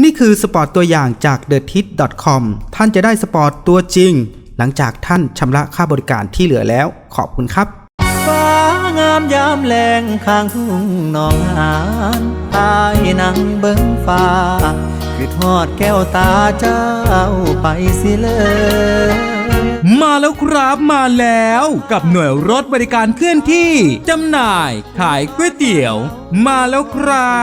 นี่คือสปอร์ตตัวอย่างจาก t h e t i t c o m ท่านจะได้สปอร์ตตัวจริง หลังจากท่านชำระค่าบริการที่เหลือแล้ว ขอบคุณครับ ฟ้างามยามแลงข้างทุ่งนองหานตายนังเบิ้งฟ้า คือทอดแก้วตาเจ้าไปสิเลย มาแล้วครับมาแล้วกับหน่วยรถบริการเคลื่อนที่จำหน่าย ขายก๋วยเตี๋ยว มาแล้วครั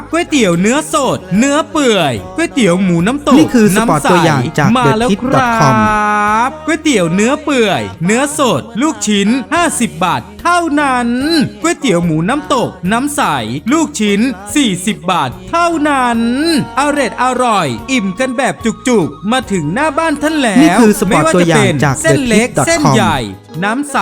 บ ก๋วยเตี๋ยวเนื้อสด เนื้อเปื่อยก๋วยเตี๋ยวหมูน้ำตกนี่คือสปอร์ตน้ำใสตัวอย่างจากมาแล้วค thethit.com รับก๋วยเตี๋ยวเนื้อเปื่อย เนื้อสด ลูกชิ้น 50 บาทเท่านั้นก๋วยเตี๋ยวหมูน้ำตก น้ำใส ลูกชิ้น 40 บาทเท่านั้นอร่อยอร่อย อิ่มกันแบบจุกๆ มาถึงหน้าบ้านท่านแล้วนี่คือสปอร์ตไม่ว่าตัวจะอย่างเป็นจากเส้นเล็ก thethit.com เส้นใหญ่ น้ำใส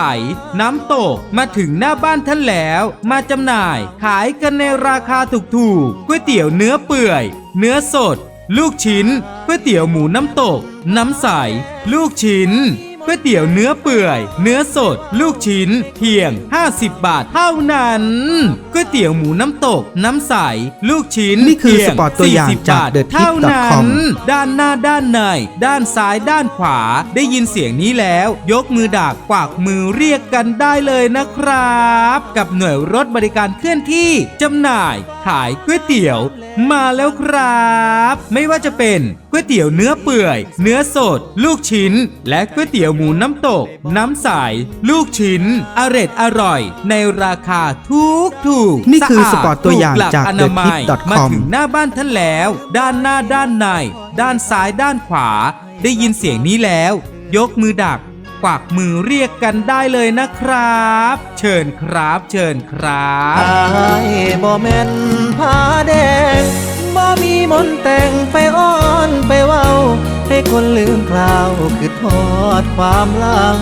น้ำตกมาถึงหน้าบ้านท่านแล้ว มาจำหน่าย ขายกันในราคาถูกๆก๋วยเตี๋ยวเนื้อเปื่อย เนื้อสด ลูกชิ้นก๋วยเตี๋ยวหมูน้ำตก น้ำใส ลูกชิ้น ก๋วยเตี๋ยวเนื้อเปื่อย เนื้อสด ลูกชิ้น เพียง 50 บาทเท่านั้นก๋วยเตี๋ยวหมูน้ำตก น้ำใส ลูกชิ้นนี่คือเพียงสปอร์ตตัวอย่าง40จากบท The เท่านั้ Tip.com นด้านหน้าด้านใน ด้านซ้ายด้านขวา ได้ยินเสียงนี้แล้ว ยกมือดักกวักมือเรียกกันได้เลยนะครับ กับหน่วยรถบริการเคลื่อนที่จำหน่าย ขายก๋วยเตี๋ยวมาแล้วครับ ไม่ว่าจะเป็นก๋วยเตี๋ยวเนื้อเปื่อย เนื้อสด ลูกชิ้น และก๋วยเตี๋ยวหมูน้ำตก น้ำใสลูกชิ้น อร่อยอร่อย ในราคาทุกถูกนี่คือะดสปอร์ตตัวอย่างถูหลัจากอนามัย thethit.com มาถึงหน้าบ้านท่านแล้ว ด้านหน้าด้านใน ด้านซ้ายด้านขวา ได้ยินเสียงนี้แล้ว ยกมือดักกวักมือเรียกกันได้เลยนะครับ เชิญครับ เชิญครับอายบ่แม่นผ้าแดงบ่มีมนต์แต่งไปอ้อนไปเว้าให้ คนลืมคราวคือทอดความหลัง